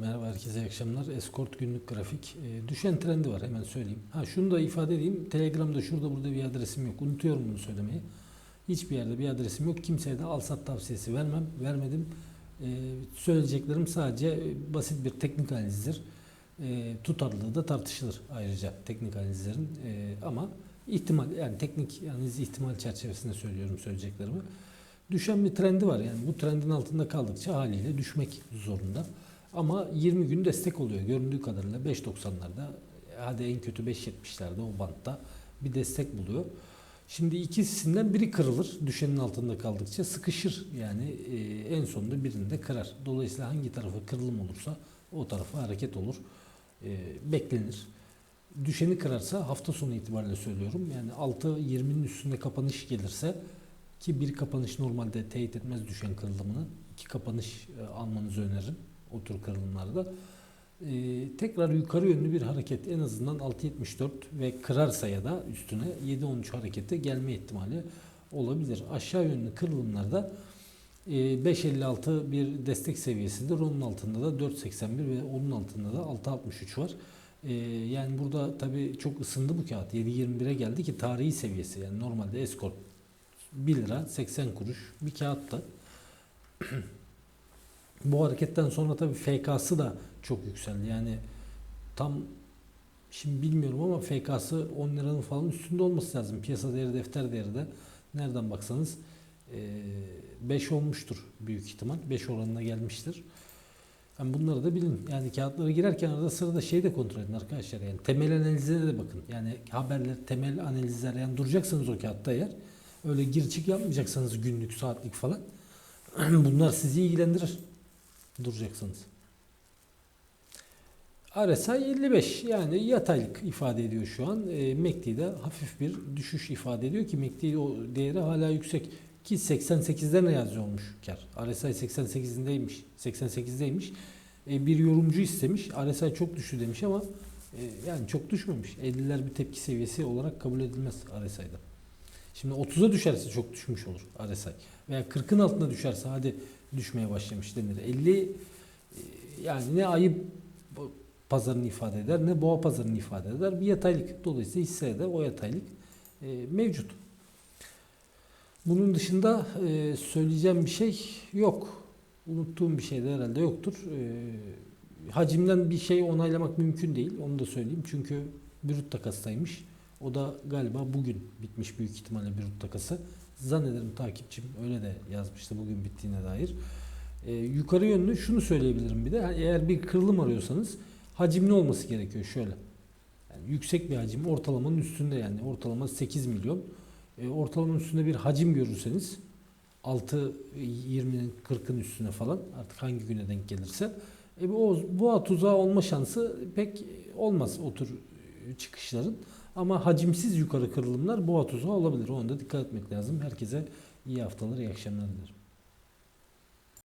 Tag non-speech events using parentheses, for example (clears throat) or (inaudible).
Merhaba herkese iyi akşamlar. Escort günlük grafik. E, düşen trendi var hemen söyleyeyim. Ha şunu da ifade edeyim. Telegram'da şurada burada bir adresim yok. Unutuyorum bunu söylemeyi. Hiçbir yerde bir adresim yok. Kimseye de al sat tavsiyesi vermem. Vermedim. E, söyleyeceklerim sadece e, basit bir teknik analizdir. E, tutarlılığı da tartışılır ayrıca teknik analizlerin. E, ama ihtimal yani teknik analiz ihtimal çerçevesinde söylüyorum söyleyeceklerimi. Düşen bir trendi var. Yani bu trendin altında kaldıkça haliyle düşmek zorunda. Ama 20 gün destek oluyor. Göründüğü kadarıyla 5.90'larda hadi en kötü 5.70'lerde o bantta bir destek buluyor. Şimdi ikisinden biri kırılır. Düşenin altında kaldıkça sıkışır. Yani e, en sonunda birinde kırar. Dolayısıyla hangi tarafa kırılım olursa o tarafa hareket olur. E, beklenir. Düşeni kırarsa hafta sonu itibariyle söylüyorum. Yani 6.20'nin üstünde kapanış gelirse ki bir kapanış normalde teyit etmez düşen kırılımını. iki kapanış e, almanızı öneririm o tür kırılımlarda. Ee, tekrar yukarı yönlü bir hareket en azından 6.74 ve kırarsa ya da üstüne 7.13 harekete gelme ihtimali olabilir. Aşağı yönlü kırılımlarda e, 5.56 bir destek seviyesidir. Onun altında da 4.81 ve onun altında da 6.63 var. Ee, yani burada tabii çok ısındı bu kağıt. 7.21'e geldi ki tarihi seviyesi. Yani normalde Escort 1 lira 80 kuruş bir kağıtta. (clears throat) Bu hareketten sonra tabii FK'sı da çok yükseldi. Yani tam şimdi bilmiyorum ama FK'sı 10 liranın falan üstünde olması lazım. Piyasa değeri, defter değeri de nereden baksanız 5 olmuştur büyük ihtimal. 5 oranına gelmiştir. Yani bunları da bilin. Yani kağıtlara girerken arada sırada şey de kontrol edin arkadaşlar. Yani temel analizlere de bakın. Yani haberler, temel analizler yani duracaksınız o kağıtta eğer. Öyle gir çık yapmayacaksınız günlük, saatlik falan. (clears throat) Bunlar sizi ilgilendirir duracaksınız. RSI 55 yani yataylık ifade ediyor şu an. E, MACD'de hafif bir düşüş ifade ediyor ki MACD o değeri hala yüksek ki 88'den ne yazıyor olmuş kar. RSI 88'indeymiş. 88'deymiş. E, bir yorumcu istemiş. RSI çok düştü demiş ama e, yani çok düşmemiş. 50'ler bir tepki seviyesi olarak kabul edilmez RSI'da. Şimdi 30'a düşerse çok düşmüş olur RSI. Veya 40'ın altına düşerse hadi düşmeye başlamış denir. 50 e, yani ne ayı pazarını ifade eder ne boğa pazarını ifade eder. Bir yataylık. Dolayısıyla hissede de o yataylık e, mevcut. Bunun dışında e, söyleyeceğim bir şey yok. Unuttuğum bir şey de herhalde yoktur. hacimden bir şey onaylamak mümkün değil. Onu da söyleyeyim. Çünkü brüt takastaymış. O da galiba bugün bitmiş büyük ihtimalle brüt takası. Zannederim takipçim öyle de yazmıştı bugün bittiğine dair. Ee, yukarı yönlü şunu söyleyebilirim bir de. Eğer bir kırılım arıyorsanız hacimli olması gerekiyor şöyle. Yani yüksek bir hacim ortalamanın üstünde yani ortalama 8 milyon. Ee, ortalamanın üstünde bir hacim görürseniz 6 20'nin 40'ın üstüne falan artık hangi güne denk gelirse e, bu boğa tuzağı olma şansı pek olmaz o tür çıkışların. Ama hacimsiz yukarı kırılımlar boğa tuzağı olabilir. Ona da dikkat etmek lazım. Herkese iyi haftalar, iyi akşamlar dilerim.